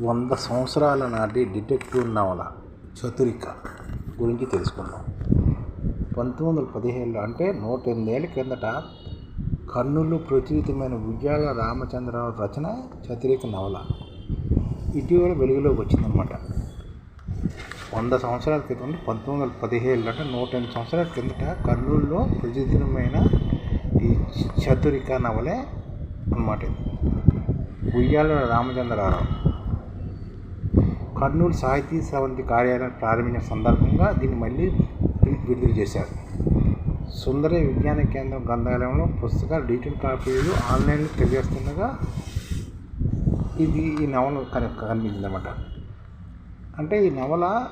వంద సంవత్సరాల నాటి డిటెక్టివ్ నవల చతురిక గురించి తెలుసుకుందాం. పంతొమ్మిది వందల పదిహేడులో అంటే నూట ఎనిమిదేళ్ళ కిందట కర్నూలు ప్రచురితమైన ఉద్యాల రామచంద్రరావు రచన చతురిక నవల ఇటీవల వెలుగులోకి వచ్చిందనమాట వంద సంవత్సరాల క్రితం పంతొమ్మిది వందల పదిహేడులో అంటే నూట ఎనిమిది సంవత్సరాల కిందట కర్నూలులో ప్రచురితమైన ఈ చతురిక నవలే అన్నమాట ఇది. ఉయ్యాల రామచంద్రరావు కర్నూలు సాహితీ సవంతి కార్యాలయం ప్రారంభించిన సందర్భంగా దీన్ని మళ్ళీ విడుదల చేశారు. సుందర విజ్ఞాన కేంద్రం గ్రంథాలయంలో పుస్తకాలు డిజిటల్ కాపీలు ఆన్లైన్లో తెలియజేస్తుండగా ఇది ఈ నవల కనిపించిందన్నమాట. అంటే ఈ నవల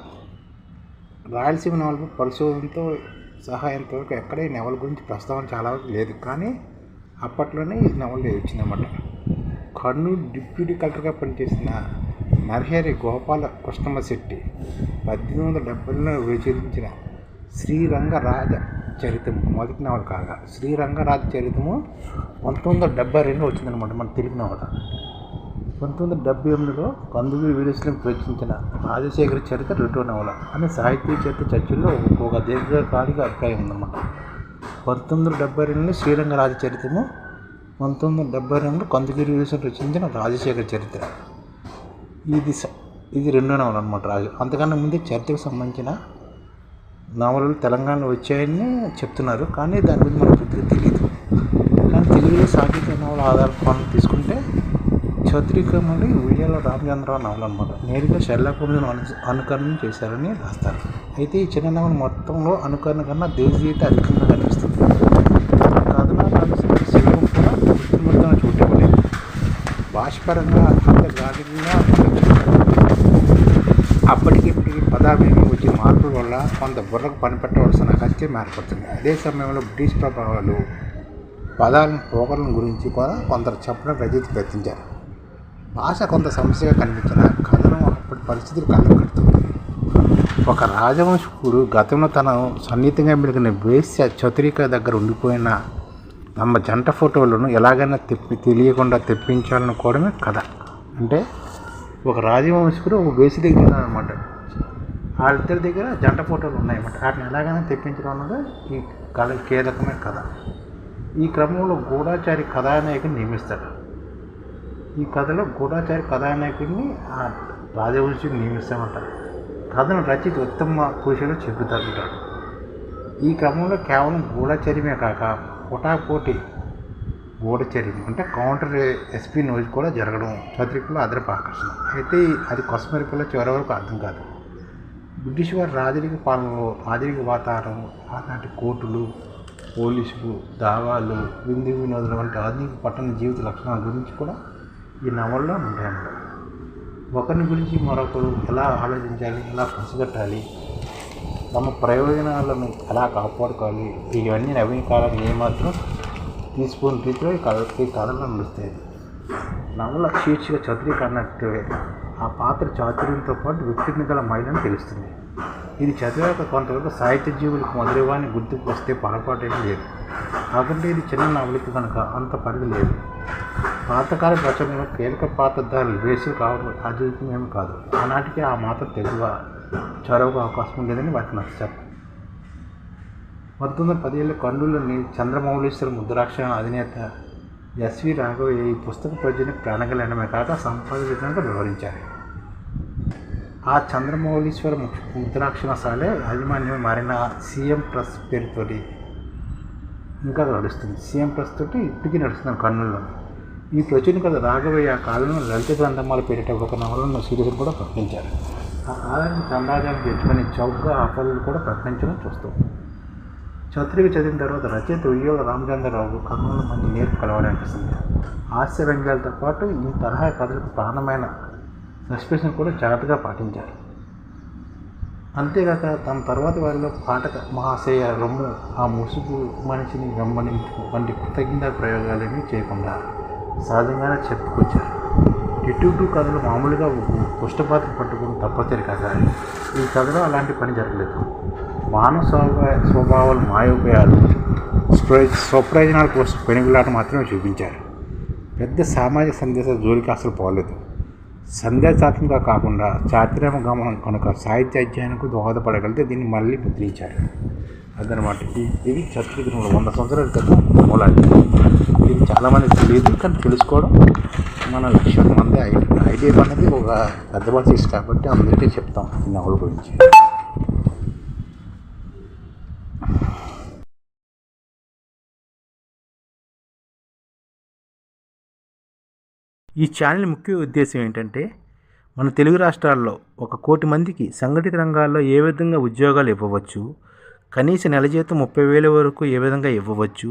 రాయలసీమ నవల పరిశోధనతో సహాయంతో ఎక్కడ ఈ నవల గురించి ప్రస్తావన చాలా వరకు లేదు. కానీ అప్పట్లోనే ఈ నవల వచ్చిందన్నమాట. కర్నూలు డిప్యూటీ కలెక్టర్గా పనిచేసిన నరహరి గోపాల కృష్ణమ్మ శెట్టి పద్దెనిమిది వందల డెబ్బైలో విచరించిన శ్రీరంగరాజ చరితము మొదటి నవల కాగా శ్రీరంగరాజ చరితము పంతొమ్మిది వందల డెబ్బై రెండు వచ్చిందనమాట మన తెలుగు నవల. పంతొమ్మిది వందల డెబ్బై ఎనిమిదిలో కందుకూరి వీరేశ్వరం రచించిన రాజశేఖర చరిత్ర రెండో నవల అనే సాహిత్య చరిత్ర చర్చల్లో ఒక దీర్ఘకాలిక అభిప్రాయం ఉందన్నమాట. పంతొమ్మిది వందల డెబ్బై రెండులో శ్రీరంగరాజ చరిత్రము పంతొమ్మిది వందల డెబ్బై రెండులో కందుకూరి వీరేశ్వరం రచించిన రాజశేఖర చరిత్ర. ఇది స- ఇది రెండో నవల అనమాట రాజు. అంతకన్నా ముందే చరిత్రకు సంబంధించిన నవలలు తెలంగాణలో వచ్చాయని చెప్తున్నారు. కానీ దాని గురించి మనకు పూర్తిగా తెలియదు కానీ తెలుగులో సాహిత్య నవల ఆధార తీసుకుంటే చౌత్రిక మళ్ళీ ఉయ్యాల రామచంద్రరావు నవల అనమాట నేరుగా షెర్లాక్ హోమ్స్ను అనుకరణ చేశారని రాస్తారు. అయితే ఈ చిన్న నవల మొత్తంలో అనుకరణ కన్నా దేశీయత అధికంగా కనిపిస్తుంది. భాషపరంగా అంత గాఢంగా అప్పటికి ఇప్పటికి పదాభివృద్ధి వచ్చిన మార్పుల వల్ల కొంత బుర్రకు పనిపెట్టవలసిన అగత్యం ఏర్పడుతుంది. అదే సమయంలో బ్రిటిష్ ప్రభావాలు పదాలను పోకడల గురించి కూడా కొందరు చెప్పడం రచయిత ప్రయత్నించారు. భాష కొంత సమస్యగా కనిపించిన కథనం అప్పటి పరిస్థితులు కళ్ళకు కడుతుంది ఒక రాజవంశకుడు గతంలో తన సన్నిహితంగా మెలిగిన వేశ్య చతురిక దగ్గర ఉండిపోయిన తమ జంట ఫోటోలను ఎలాగైనా తెప్పి తెలియకుండా తెప్పించాలనుకోవడమే కథ అంటే ఒక రాజవంశకుడు ఒక వేసి దగ్గర అనమాట వాళ్ళిద్దరి దగ్గర జంట ఫోటోలు ఉన్నాయన్నమాట వాటిని ఎలాగైనా తెప్పించడం అన్నది ఈ కళ కీలకమైన కథ ఈ క్రమంలో గూఢాచారి కథానాయకుని నియమిస్తాడు ఈ కథలో గూఢాచారి కథానాయకుడిని ఆ రాజవంశీకి నియమిస్తామంటారు కథను రచిత ఉత్తమ పురుషులు చెబుతాడు ఈ క్రమంలో కేవలం గూఢాచర్యమే కాక పోటాపోటీ గూఢచర్యం అంటే కౌంటర్ ఎస్పీ నోజ్ కూడా జరగడం చతురికలో అదనపు ఆకర్షణ. అయితే అది కొసమెరుపులో చివరి వరకు అర్థం కాదు. బ్రిటిష్ వారి రాజరిక పాలనలో రాజరిక వాతావరణం ఆనాటి కోర్టులు పోలీసులు దావాలు విందు వినోదాలు వంటి ఆధునిక పట్టణ జీవిత లక్షణాల గురించి కూడా ఈ నవల్లో ఉంటాయన్నమాట ఒకరిని గురించి మరొకరు ఎలా ఆలోచించాలి ఎలా పసిగట్టాలి తమ ప్రయోజనాలను ఎలా కాపాడుకోవాలి? ఇవన్నీ నవీన కాలాన్ని ఏమాత్రం తీసుకుని రీతిలో ఈ కథ ఈ నడుస్తాయి నవల శీర్షిక చతురిక అన్నట్టు ఆ పాత్ర చాతుర్యంతో పాటు వ్యక్తిని గల మహిళని తెలుస్తుంది. ఇది చదివాక కొంతవరకు సాహిత్య జీవులకు మొదలవాన్ని గుర్తుకు వస్తే పొరపాటు లేదు. కాకుంటే ఇది చిన్న నవలికి కనుక అంత పరిధి లేదు. పాతకాల రచనలో కీలక పాత్రధారులు వేసి కావడం అద్భుతమేమి కాదు. ఆనాటికి ఆ మాత్రం తెలుగు చొరవకు అవకాశం లేదని వారికి నచ్చారు పంతొమ్మిది వందల పదిహేళ్ళ కర్నూలులోని చంద్రమౌళీశ్వర ముద్రాక్షర అధినేత ఎస్వి రాఘవయ్య ఈ పుస్తక ప్రజని ప్రాణగలనమే కాక సంపాదించడానికి వివరించారు. ఆ చంద్రమౌళీశ్వర ము- యాజమాన్యం మారిన సీఎం ప్రెస్ పేరుతోటి ఇంకా నడుస్తుంది. సీఎం ప్రెస్ తోటి ఇప్పటికీ నడుస్తుంది కర్నూలులో. ఈ ప్రచురణ కథ రాఘవయ్య కాలంలో లలిత గ్రంథమాల పేరిట ఒక నవలను సిరీస్ కూడా ప్రకటించారు. ఆ కాలానికి చంద్రాజాన్ని తెచ్చుకొని చౌకగా ఆఫర్లు కూడా ప్రకటించడం చూస్తాం. చతురిక చదివిన తర్వాత రచయిత ఉయ్యోగ రామచంద్రరావు కర్నూలు మంచి నేర్పు కలవాలనిపిస్తుంది. హాస్య వ్యంగ్యాలతో పాటు ఈ తరహా కథలకు ప్రాణమైన సస్పెన్షన్ కూడా జాగ్రత్తగా పాటించారు అంతేకాక తన తర్వాత వారిలో పాఠక మహాశయ రొమ్ము ఆ ముసుగు మనిషిని వెంబడించు వంటి కృతజ్ఞత ప్రయోగాలేమీ చేయకుండా సహజంగానే చెప్పుకొచ్చారు. డిటెక్టివ్ కథలు మామూలుగా పుష్టపాత్ర పట్టుకుని తప్పతేరు కాక ఈ కథలో అలాంటి పని జరగలేదు. మానవ స్వభావ స్వభావాలు మాయోపయాలు స్వప్రయోజనాల కోసం పెనుగులాట మాత్రమే చూపించారు. పెద్ద సామాజిక సందేశ జోలికి అసలు పోలేదు. సందేశాత్మక కాకుండా చారిత్రక గమనం కనుక సాహిత్య అధ్యయనకు దోహదపడగలిగితే దీన్ని మళ్ళీ ముద్రించారు అదనమాట. ఇది- ఇది వంద సంవత్సరాల క్రితం మూలాలు. చాలామంది తెలియదు కానీ తెలుసుకోవడం మన లక్ష్యం మంది ఐడియా ఐడియా అనేది ఒక పెద్ద భాష కాబట్టి అందరికీ చెప్తాం ఈ నవల గురించి. ఈ ఛానల్ ముఖ్య ఉద్దేశం ఏంటంటే మన తెలుగు రాష్ట్రాల్లో ఒక కోటి మందికి సంఘటిత రంగాల్లో ఏ విధంగా ఉద్యోగాలు ఇవ్వవచ్చు కనీస నెల జీతం ముప్పై వేల వరకు ఏ విధంగా ఇవ్వవచ్చు